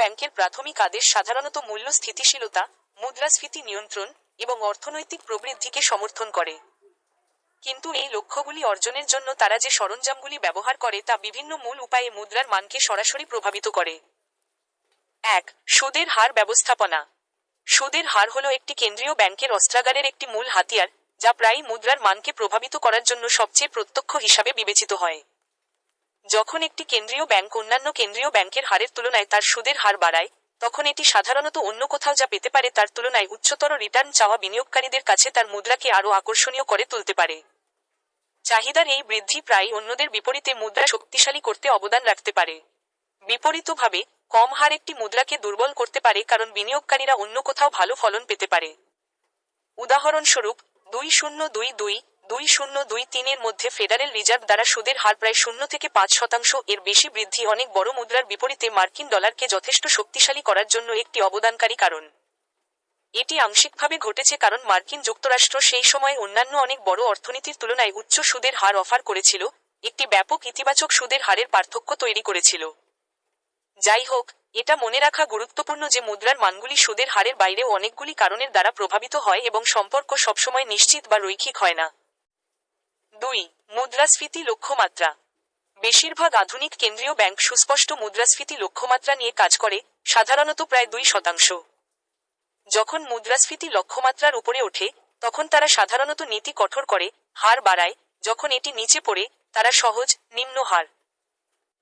ব্যাংকের প্রাথমিক আদেশ সাধারণত মূল্য স্থিতিশীলতা, মুদ্রাস্ফীতি নিয়ন্ত্রণ এবং অর্থনৈতিক প্রবৃদ্ধিকে সমর্থন করে। কিন্তু এই লক্ষ্যগুলি অর্জনের জন্য তারা যে সরঞ্জামগুলি ব্যবহার করে তা বিভিন্ন মূল উপায়ে মুদ্রার মানকে সরাসরি প্রভাবিত করে। এক, সুদের হার ব্যবস্থাপনা। সুদের হার হল একটি কেন্দ্রীয় ব্যাংকের অস্ত্রাগারের একটি মূল হাতিয়ার, যা প্রায়ই মুদ্রার মানকে প্রভাবিত করার জন্য সবচেয়ে প্রত্যক্ষ হিসাবে বিবেচিত হয়। যখন একটি কেন্দ্রীয় ব্যাংক অন্যান্য কেন্দ্রীয় ব্যাংকের হারের তুলনায় তার সুদের হার বাড়ায়, তখন এটি সাধারণত অন্য কোথাও যা পেতে পারে তার তুলনায় উচ্চতর রিটার্ন চাওয়া বিনিয়োগকারীদের কাছে তার মুদ্রাকে আরও আকর্ষণীয় করে তুলতে পারে। চাহিদার এই বৃদ্ধি প্রায় অন্যদের বিপরীতে মুদ্রা শক্তিশালী করতে অবদান রাখতে পারে। বিপরীতভাবে, কম হার একটি মুদ্রাকে দুর্বল করতে পারে কারণ বিনিয়োগকারীরা অন্য কোথাও ভালো ফলন পেতে পারে। উদাহরণস্বরূপ, দুই শূন্য দুই দুই দুই শূন্য দুই তিনের মধ্যে ফেডারেল রিজার্ভ দ্বারা সুদের হার প্রায় শূন্য থেকে পাঁচ শতাংশ এর বেশি বৃদ্ধি অনেক বড় মুদ্রার বিপরীতে মার্কিন ডলারকে যথেষ্ট শক্তিশালী করার জন্য একটি অবদানকারী কারণ। এটি আংশিকভাবে ঘটেছে কারণ মার্কিন যুক্তরাষ্ট্র সেই সময় অন্যান্য অনেক বড় অর্থনীতির তুলনায় উচ্চ সুদের হার অফার করেছিল, একটি ব্যাপক ইতিবাচক সুদের হারের পার্থক্য তৈরি করেছিল। যাই হোক, এটা মনে রাখা গুরুত্বপূর্ণ যে মুদ্রার মানগুলি সুদের হারের বাইরেও অনেকগুলি কারণের দ্বারা প্রভাবিত হয় এবং সম্পর্ক সবসময় নিশ্চিত বা রৈখিক হয় না। দুই, মুদ্রাস্ফীতি লক্ষ্যমাত্রা। বেশিরভাগ আধুনিক কেন্দ্রীয় ব্যাংক সুস্পষ্ট মুদ্রাস্ফীতি লক্ষ্যমাত্রা নিয়ে কাজ করে, সাধারণত প্রায় দুই শতাংশ। যখন মুদ্রাস্ফীতি লক্ষ্যমাত্রার উপরে ওঠে, তখন তারা সাধারণত নীতি কঠোর করে, হার বাড়ায়, যখন এটি নিচে পড়ে, তারা সহজ, নিম্ন হার।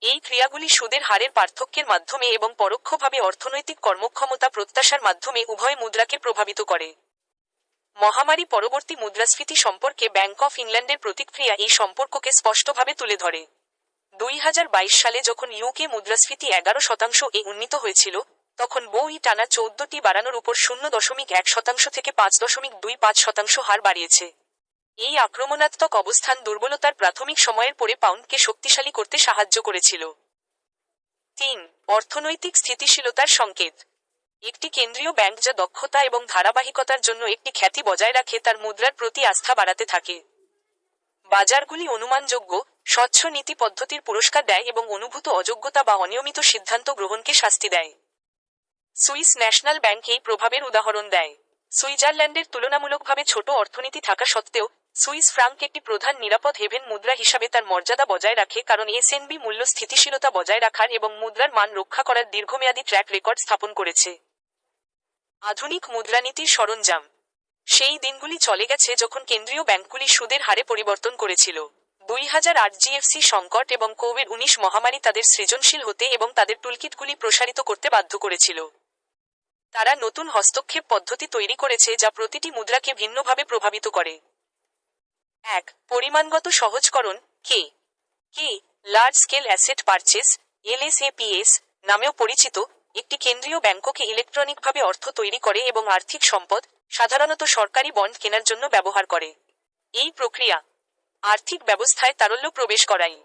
এই ক্রিয়াগুলি সুদের হারের পার্থক্যের মাধ্যমে এবং পরোক্ষভাবে অর্থনৈতিক কর্মক্ষমতা প্রত্যাশার মাধ্যমে উভয় মুদ্রাকে প্রভাবিত করে। মহামারী পরবর্তী মুদ্রাস্ফীতি সম্পর্কে ব্যাংক অফ ইংল্যান্ডের প্রতিক্রিয়া এই সম্পর্ককে স্পষ্টভাবে তুলে ধরে। দুই হাজার বাইশ সালে যখন ইউকে মুদ্রাস্ফীতি এগারো শতাংশ এ উন্নীত হয়েছিল, তখন বই টানা চৌদ্দটি বাড়ানোর উপর শূন্য দশমিক এক শতাংশ থেকে পাঁচ দশমিক দুই পাঁচ শতাংশ হার বাড়িয়েছে। এই আক্রমণাত্মক অবস্থান দুর্বলতার প্রাথমিক সময়ের পরে পাউন্ডকে শক্তিশালী করতে সাহায্য করেছিল। তিন, অর্থনৈতিক স্থিতিশীলতার সংকেত। একটি কেন্দ্রীয় ব্যাংক যা দক্ষতা এবং ধারাবাহিকতার জন্য একটি খ্যাতি বজায় রাখে, তার মুদ্রার প্রতি আস্থা বাড়াতে থাকে। বাজারগুলি অনুমানযোগ্য, স্বচ্ছ নীতি পদ্ধতির পুরস্কার দেয় এবং অনুভূত অযোগ্যতা বা অনিয়মিত সিদ্ধান্ত গ্রহণকে শাস্তি দেয়। সুইস ন্যাশনাল ব্যাংক এই প্রভাবের উদাহরণ দেয়। সুইজারল্যান্ডের তুলনামূলকভাবে ছোট অর্থনীতি থাকা সত্ত্বেও, সুইস ফ্রাঙ্ক একটি প্রধান নিরাপদ হেভেন মুদ্রা হিসাবে তার মর্যাদা বজায় রাখে কারণ এসএনবি মূল্য স্থিতিশীলতা বজায় রাখার এবং মুদ্রার মান রক্ষা করার দীর্ঘমেয়াদী ট্র্যাক রেকর্ড স্থাপন করেছে। আধুনিক মুদ্রানীতির সরঞ্জাম। সেই দিনগুলি চলে গেছে যখন কেন্দ্রীয় ব্যাংকগুলি সুদের হারে পরিবর্তন করেছিল। দুই হাজার আট জিএফসি সংকট এবং কোভিড উনিশ মহামারী তাদের সৃজনশীল হতে এবং তাদের টুলকিটগুলি প্রসারিত করতে বাধ্য করেছিল। তারা নতুন হস্তক্ষেপ পদ্ধতি তৈরি করেছে যা প্রতিটি মুদ্রাকে ভিন্নভাবে প্রভাবিত করে। এক, পরিমাণগত সহজকরণ কে কে large scale asset purchase LSAPs নামেও পরিচিত একটি কেন্দ্রীয় ব্যাংককে ইলেকট্রনিকভাবে অর্থ তৈরি করে এবং আর্থিক সম্পদ, সাধারণত সরকারি বন্ড কেনার জন্য ব্যবহার করে। এই প্রক্রিয়া আর্থিক ব্যবস্থায় তারল্য প্রবেশ করায়।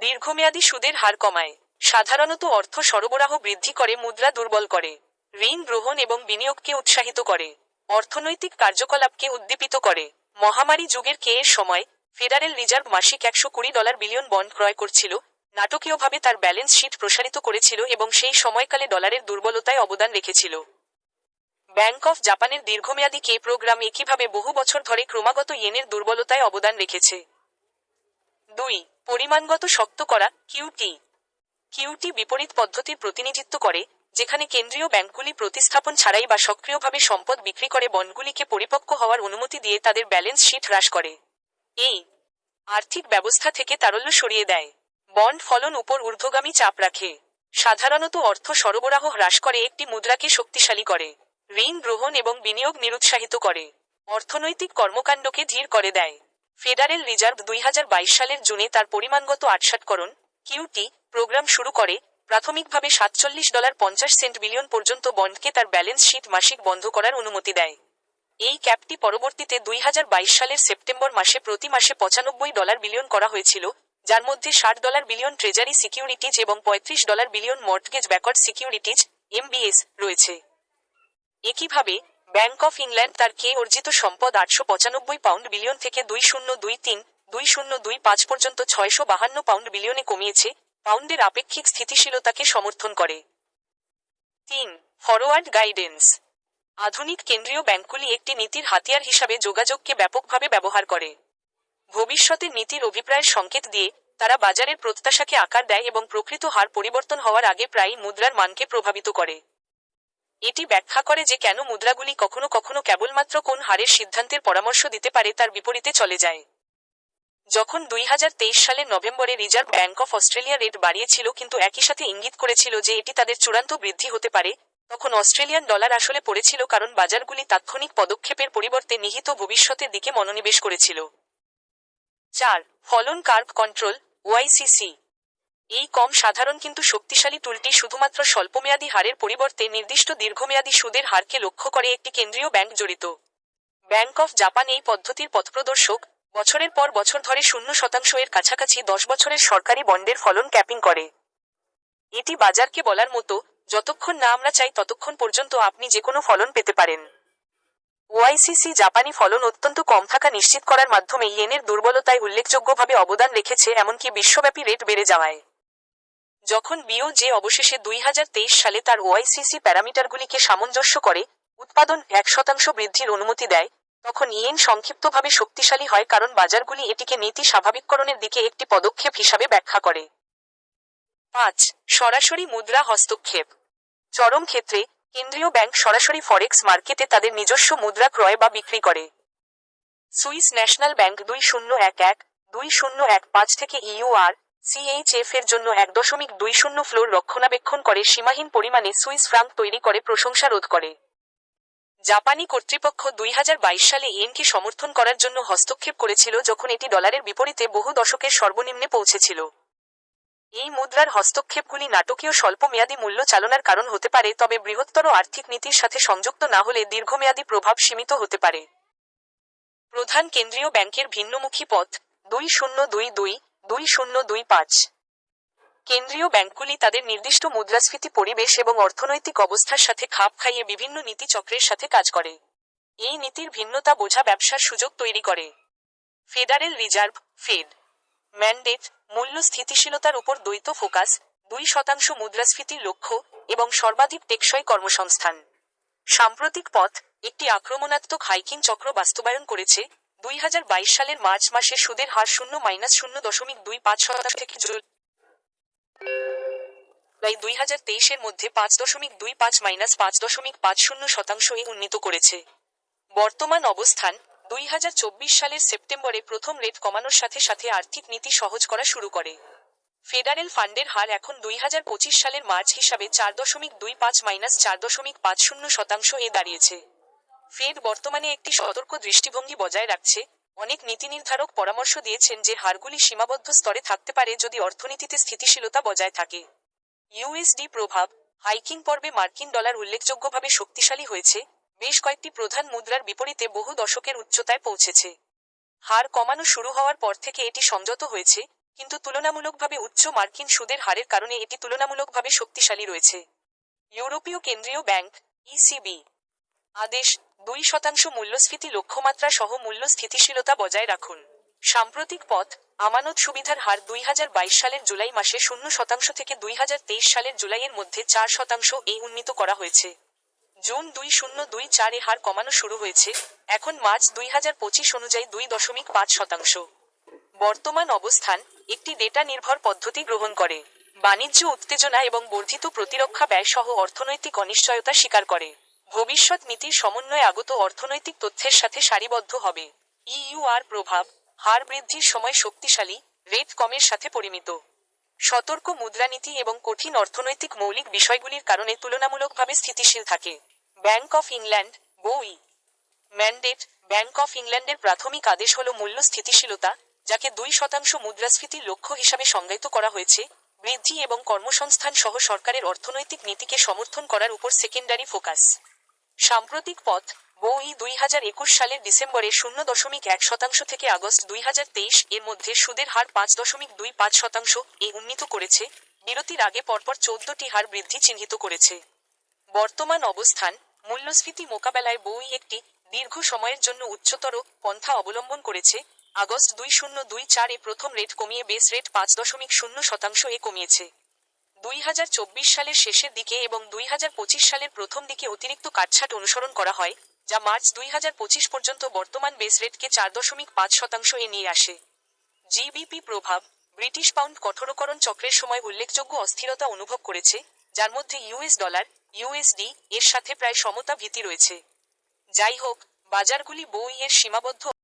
দীর্ঘমেয়াদী সুদের হার কমায়। সাধারণত অর্থ সরবরাহ বৃদ্ধি করে, মুদ্রা দুর্বল করে। ঋণ গ্রহণ এবং বিনিয়োগকে উৎসাহিত করে। অর্থনৈতিক কার্যকলাপকে উদ্দীপিত করে। মহামারী যুগের কে এর সময়, ফেডারেল রিজার্ভ মাসিক একশো কুড়ি ডলার বিলিয়ন বন্ড ক্রয় করছিল নাটকীয়ভাবে তার ব্যালেন্স শিট প্রসারিত করেছিল এবং সেই সময়কালে ডলারের দুর্বলতায় অবদান রেখেছিল। ব্যাংক অফ জাপানের দীর্ঘমেয়াদী কে প্রোগ্রাম একইভাবে বহু বছর ধরে ক্রমাগত ইয়েনের দুর্বলতায় অবদান রেখেছে? দুই, পরিমাণগত শক্ত করা কিউটি কিউটি বিপরীত পদ্ধতির প্রতিনিধিত্ব করে, যেখানে কেন্দ্রীয় ব্যাংকগুলি প্রতিস্থাপন ছাড়াই বা সক্রিয়ভাবে সম্পদ বিক্রি করে বন্ডগুলিকে পরিপক্ক হওয়ার অনুমতি দিয়ে তাদের ব্যালেন্স শিট হ্রাস করে। এই, আর্থিক ব্যবস্থা থেকে তারল্য সরিয়ে দেয়। বন্ড ফলন উপর ঊর্ধ্বগামী চাপ রাখে। সাধারণত অর্থ সরবরাহ হ্রাস করে একটি মুদ্রাকে শক্তিশালী করে, ঋণ গ্রহণ এবং বিনিয়োগ নিরুৎসাহিত করে। অর্থনৈতিক কর্মকাণ্ডকে ধীর করে দেয়। ফেডারেল রিজার্ভ দুই হাজার বাইশ সালের জুনে তার পরিমাণগত আটসাটকরণ কিউটি প্রোগ্রাম শুরু করে, প্রাথমিকভাবে সাতচল্লিশ ডলার পঞ্চাশ সেন্ট বিলিয়ন পর্যন্ত বন্ডকে তার ব্যালেন্স শীট মাসিক বন্ধ করার অনুমতি দেয়। এই ক্যাপটি পরবর্তীতে দুই হাজার বাইশ সালের সেপ্টেম্বর মাসে প্রতি মাসে পঁচানব্বই ডলার বিলিয়ন করা হয়েছিল যার মধ্যে ষাট ডলার বিলিয়ন ট্রেজারি সিকিউরিটিজ এবং পঁয়ত্রিশ dollar billion mortgage backward securities, MBS, রয়েছে। একইভাবে, ব্যাংক অফ ইংল্যান্ড তার কে অর্জিত সম্পদ আটশো পঁচানব্বই পাউন্ড বিলিয়ন থেকে দুই শূন্য দুই তিন, দুই শূন্য দুই পাঁচ পর্যন্ত ছয়শো বাহান্ন পাউন্ড বিলিয়নে কমিয়েছে, পাউন্ডের আপেক্ষিক স্থিতিশীলতাকে সমর্থন করে। তিন ফরওয়ার্ড গাইডেন্স। আধুনিক কেন্দ্রীয় ব্যাংকগুলি একটি নীতির হাতিয়ার হিসাবে যোগাযোগকে ব্যাপকভাবে ব্যবহার করে। ভবিষ্যতের নীতির অভিপ্রায়ের সংকেত দিয়ে তারা বাজারের প্রত্যাশাকে আকার দেয় এবং প্রকৃত হার পরিবর্তন হওয়ার আগে প্রায়ই মুদ্রার মানকে প্রভাবিত করে। এটি ব্যাখ্যা করে যে কেন মুদ্রাগুলি কখনো কখনো কেবলমাত্র কোন হারের সিদ্ধান্তের পরামর্শ দিতে পারে তার বিপরীতে চলে যায়। যখন দুই হাজার তেইশ সালের নভেম্বরে Reserve Bank of Australia rate বাড়িয়েছিল কিন্তু একই সাথে ইঙ্গিত করেছিল যে এটি তাদের চূড়ান্ত বৃদ্ধি হতে পারে, তখন অস্ট্রেলিয়ান ডলার আসলে পড়েছিল কারণ বাজারগুলি তাৎক্ষণিক পদক্ষেপের পরিবর্তে নিহিত ভবিষ্যতের দিকে মনোনিবেশ করেছিল। চার, ফলন কার্ভ কন্ট্রোল ওয়াইসিসি এই কম সাধারণ কিন্তু শক্তিশালী টুলটি শুধুমাত্র স্বল্পমেয়াদী হারের পরিবর্তে নির্দিষ্ট দীর্ঘমেয়াদী সুদের হারকে লক্ষ্য করে একটি কেন্দ্রীয় ব্যাংক জড়িত। ব্যাংক অফ জাপান এই পদ্ধতির পথপ্রদর্শক। বছরের পর বছর ধরে শূন্য শতাংশ এর কাছাকাছি দশ বছরের সরকারি বন্ডের ফলন ক্যাপিং করে। এটি বাজারকে বলার মতো, যতক্ষণ না আমরা চাই ততক্ষণ পর্যন্ত আপনি যে কোনো ফলন পেতে পারেন। ওআইসিসি জাপানি ফলন অত্যন্ত কম থাকা নিশ্চিত করার মাধ্যমে ইয়েনের দুর্বলতায় উল্লেখযোগ্যভাবে অবদান রেখেছে, এমনকি বিশ্বব্যাপী রেট বেড়ে যাওয়ায়। যখন বিও যে অবশেষে দুই হাজার তেইশ সালে তার ওআইসিসি প্যারামিটারগুলিকে সামঞ্জস্য করে উৎপাদন এক শতাংশ বৃদ্ধির অনুমতি দেয়, তখন ইয়েন সংক্ষিপ্তভাবে শক্তিশালী হয় কারণ বাজারগুলি এটিকে নীতি স্বাভাবিককরণের দিকে একটি পদক্ষেপ হিসাবে ব্যাখ্যা করে। পাঁচ, সরাসরি মুদ্রা হস্তক্ষেপ। চরম ক্ষেত্রে কেন্দ্রীয় ব্যাংক সরাসরি ফরেক্স মার্কেটে তাদের নিজস্ব মুদ্রা ক্রয় বা বিক্রি করে। সুইস ন্যাশনাল ব্যাংক দুই শূন্য এক এক, দুই শূন্য এক পাঁচ থেকে ইউআর সিএইচএফ এর জন্য এক দশমিক দুই শূন্য ফ্লোর রক্ষণাবেক্ষণ করে সীমাহীন পরিমাণে সুইস ফ্রাঙ্ক তৈরি করে প্রশংসা রোধ করে। জাপানি কর্তৃপক্ষ দুই হাজার বাইশ সালে ইয়েনকে সমর্থন করার জন্য হস্তক্ষেপ করেছিল যখন এটি ডলারের বিপরীতে বহু দশকের সর্বনিম্নে পৌঁছেছিল। এই মুদ্রার হস্তক্ষেপগুলি নাটকীয় স্বল্পমেয়াদী মূল্য চালনার কারণ হতে পারে, তবে বৃহত্তর আর্থিক নীতির সাথে সংযুক্ত না হলে দীর্ঘমেয়াদী প্রভাব সীমিত হতে পারে। প্রধান কেন্দ্রীয় ব্যাংকের ভিন্নমুখী পথ, দুই শূন্য দুই দুই দুই শূন্য দুই পাঁচ। কেন্দ্রীয় ব্যাংকগুলি তাদের নির্দিষ্ট মুদ্রাস্ফীতি পরিবেশ এবং অর্থনৈতিক অবস্থার সাথে খাপ খাইয়ে বিভিন্ন নীতি চক্রের সাথে কাজ করে। এই নীতির ভিন্নতা বোঝা ব্যবসার সুযোগ তৈরি করে। Federal reserve, fade. ম্যান্ডেট মূল্য স্থিতিশীলতার উপর দ্বৈত ফোকাস, দুই শতাংশ মুদ্রাস্ফীতির লক্ষ্য এবং সর্বাধিক টেকসই কর্মসংস্থান। সাম্প্রতিক পথ একটি আক্রমণাত্মক হাইকিং চক্র বাস্তবায়ন করেছে, দুই হাজার বাইশ সালের মার্চ মাসে সুদের হার শূন্য মাইনাস শূন্য দশমিক দুই পাঁচ শতাংশ থেকে জুলাই দুই হাজার তেইশের মধ্যে পাঁচ দশমিক দুই পাঁচ মাইনাস পাঁচ দশমিক পাঁচ শূন্য শতাংশ উন্নীত করেছে। বর্তমান অবস্থান দুই হাজার চব্বিশ সালের সেপ্টেম্বরে প্রথম রেট কমানোর সাথে সাথে আর্থিক নীতি সহজ করা শুরু করে। ফেডারেল ফান্ডের হার এখন দুই হাজার পঁচিশ সালের মার্চ হিসাবে চার দশমিক দুই পাঁচ মাইনাস চার দশমিক পাঁচ শূন্য শতাংশ এ দাঁড়িয়েছে। ফেড বর্তমানে একটি সতর্ক দৃষ্টিভঙ্গি বজায় রাখছে। অনেক নীতি নির্ধারক পরামর্শ দিয়েছেন যে হারগুলি সীমাবদ্ধ স্তরে থাকতে পারে যদি অর্থনীতিতে স্থিতিশীলতা বজায় থাকে। ইউএসডি প্রভাব, হাইকিং পর্বে মার্কিন ডলার উল্লেখযোগ্যভাবে শক্তিশালী হয়েছে। বেশ কয়েকটি প্রধান মুদ্রার বিপরীতে বহু দশকের উচ্চতায় পৌঁছেছে। হার কমানো শুরু হওয়ার পর থেকে এটি সংযত হয়েছে, কিন্তু তুলনামূলকভাবে উচ্চ মার্কিন সুদের হারের কারণে এটি তুলনামূলকভাবে শক্তিশালী রয়েছে। ইউরোপীয় কেন্দ্রীয় ব্যাংক, ইসিবি, আদেশ, দুই শতাংশ মূল্যস্ফীতি লক্ষ্যমাত্রা সহ মূল্য স্থিতিশীলতা বজায় রাখুন। সাম্প্রতিক পথ, আমানত সুবিধার হার দুই হাজার বাইশ সালের জুলাই মাসে শূন্য শতাংশ থেকে দুই হাজার তেইশ সালের জুলাইয়ের মধ্যে চার শতাংশ এই উন্নীত করা হয়েছে। জুন দুই শূন্য দুই চারে হার কমানো শুরু হয়েছে। এখন মার্চ দুই হাজার পঁচিশ অনুযায়ী দুই দশমিক পাঁচ শতাংশ। বর্তমান অবস্থান একটি ডেটা নির্ভর পদ্ধতি গ্রহণ করে। বাণিজ্য উত্তেজনা এবং বর্ধিত প্রতিরক্ষা ব্যয় সহ অর্থনৈতিক অনিশ্চয়তা স্বীকার করে। ভবিষ্যৎ নীতির সমন্বয়ে আগত অর্থনৈতিক তথ্যের সাথে সারিবদ্ধ হবে। ইইউআর প্রভাব হার বৃদ্ধির সময় শক্তিশালী, রেট কমের সাথে পরিমিত। সতর্ক মুদ্রানীতি এবং কঠিন অর্থনৈতিক মৌলিক বিষয়গুলির কারণে তুলনামূলকভাবে স্থিতিশীল থাকে। ব্যাংক অফ ইংল্যান্ড বই ম্যান্ডেট ব্যাংক অফ ইংল্যান্ডের প্রাথমিক আদেশ হল মূল্য স্থিতিশীলতা, যাকে দুই শতাংশ মুদ্রাস্ফীতির লক্ষ্য হিসাবে সংজ্ঞায়িত করা হয়েছে, বৃদ্ধি এবং কর্মসংস্থান সহ সরকারের অর্থনৈতিক নীতিকে সমর্থন করার উপর সেকেন্ডারি ফোকাস সাম্প্রতিক পথ বই দুই হাজার একুশ সালের ডিসেম্বরে শূন্য দশমিক এক শতাংশ থেকে আগস্ট দুই হাজার তেইশ এর মধ্যে সুদের হার পাঁচ দশমিক দুই পাঁচ শতাংশ এ উন্নীত করেছে, বিরতির আগে পরপর চোদ্দটি হার বৃদ্ধি চিহ্নিত করেছে। বর্তমান অবস্থান মূল্যস্ফীতি মোকাবেলায় বই একটি দীর্ঘ সময়ের জন্য উচ্চতর পন্থা অবলম্বন করেছে। আগস্ট দুই শূন্য দুই চারে প্রথম রেট কমিয়ে বেস রেট পাঁচ দশমিক শূন্য শতাংশ এ কমিয়েছে। দুই হাজার চব্বিশ সালের শেষের দিকে এবং দুই হাজার পঁচিশ সালের প্রথম দিকে অতিরিক্ত কাটছাট অনুসরণ করা হয়, যা মার্চ দুই হাজার পঁচিশ পর্যন্ত বর্তমান বেস রেটকে চার দশমিক পাঁচ শতাংশ এ নিয়ে আসে। জিবিপি প্রভাব ব্রিটিশ পাউন্ড কঠোরকরণ চক্রের সময় উল্লেখযোগ্য অস্থিরতা অনুভব করেছে, যার মধ্যে ইউএস ডলার ইউএসডি এর সাথে প্রায় সমতা ভীতি রয়েছে। যাই হোক বাজারগুলি বই এর সীমাবদ্ধ